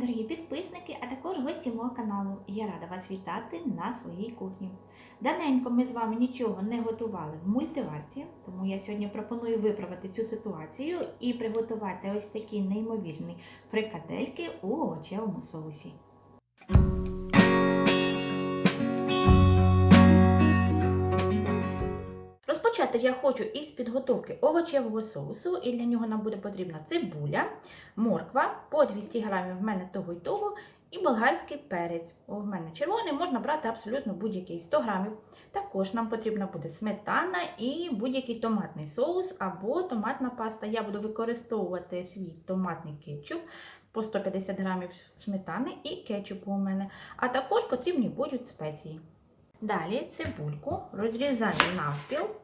Дорогі підписники, а також гості мого каналу. Я рада вас вітати на своїй кухні. Даненько ми з вами нічого не готували в мультиварці, тому я сьогодні пропоную виправити цю ситуацію і приготувати ось такі неймовірні фрикадельки у овочевому соусі. Розпочати я хочу із підготовки овочевого соусу, і для нього нам буде потрібна цибуля, морква, по 200 грамів в мене того й того, і болгарський перець. У мене червоний, можна брати абсолютно будь-який 100 грамів. Також нам потрібна буде сметана і будь-який томатний соус або томатна паста. Я буду використовувати свій томатний кетчуп по 150 грамів сметани і кетчупу у мене. А також потрібні будуть спеції. Далі цибульку розрізаю навпіл,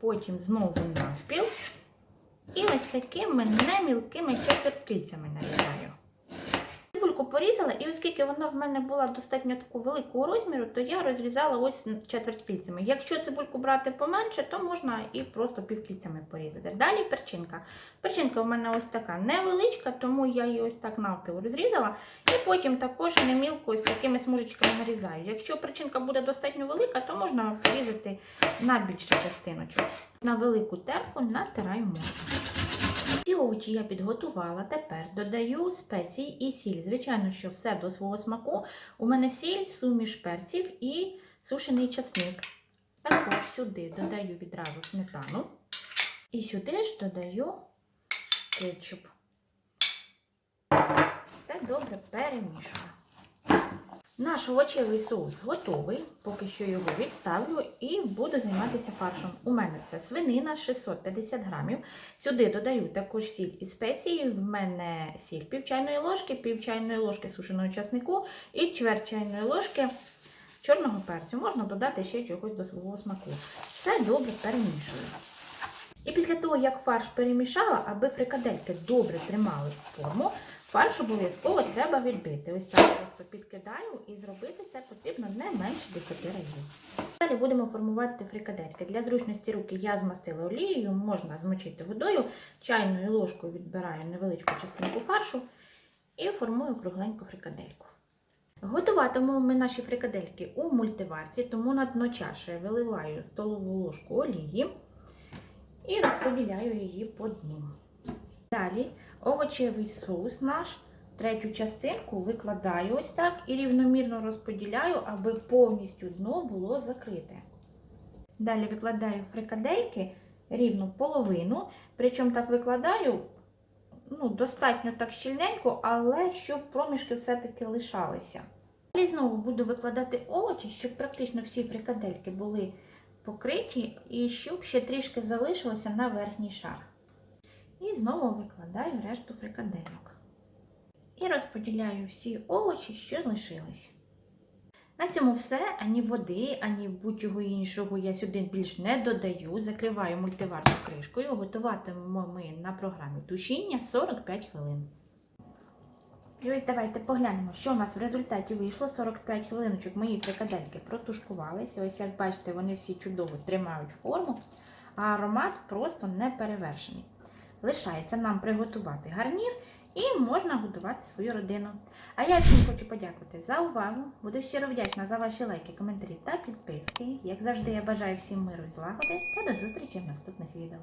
потім знову навпіл. І ось такими немілкими четверткільцями нарізаю. Порізала, і оскільки вона в мене була достатньо такого великого розміру, то я розрізала ось четверткільцями. Якщо цибульку брати поменше, то можна і просто півкільцями порізати. Далі перчинка. Перчинка в мене ось така невеличка, тому я її ось так навпіл розрізала. І потім також немілко ось такими смужечками нарізаю. Якщо перчинка буде достатньо велика, то можна порізати на більшу частиночку. На велику терку натираю моркву. Ці овочі я підготувала. Тепер додаю спеції і сіль. Звичайно, що все до свого смаку. У мене сіль, суміш перців і сушений часник. Також сюди додаю відразу сметану. І сюди ж додаю кетчуп. Все добре перемішую. Наш овочевий соус готовий, поки що його відставлю і буду займатися фаршем. У мене це свинина 650 грамів. Сюди додаю також сіль і спеції. В мене сіль пів ложки, пів ложки сушеного часнику і чверть чайної ложки чорного перцю. Можна додати ще чогось до свого смаку. Все добре перемішую. І після того, як фарш перемішала, аби фрикадельки добре тримали форму, Фарш обов'язково треба відбити. Ось так просто підкидаю і зробити це потрібно не менше 10 разів. Далі будемо формувати фрикадельки. Для зручності руки я змастила олією, можна змочити водою, чайною ложкою відбираю невеличку частинку фаршу і формую кругленьку фрикадельку. Готуватимемо ми наші фрикадельки у мультиварці, тому на дно чаші виливаю столову ложку олії і розподіляю її по дну. Далі овочевий соус наш, третю частинку викладаю ось так і рівномірно розподіляю, аби повністю дно було закрите. Далі викладаю фрикадельки рівно половину, причому так викладаю ну, достатньо так щільненько, але щоб проміжки все-таки лишалися. Далі знову буду викладати овочі, щоб практично всі фрикадельки були покриті і щоб ще трішки залишилося на верхній шар. І знову викладаю решту фрикадельок. І розподіляю всі овочі, що лишились. На цьому все, ані води, ані будь-чого іншого я сюди більш не додаю. Закриваю мультиварну кришкою. Готуватимемо ми на програмі тушіння 45 хвилин. І ось давайте поглянемо, що у нас в результаті вийшло. 45 хвилиночок мої фрикадельки протушкувалися. Ось, як бачите, вони всі чудово тримають форму, а аромат просто не перевершений. Лишається нам приготувати гарнір і можна годувати свою родину. А я всім хочу подякувати за увагу. Буду щиро вдячна за ваші лайки, коментарі та підписки. Як завжди, я бажаю всім миру і злагоди та до зустрічі в наступних відео.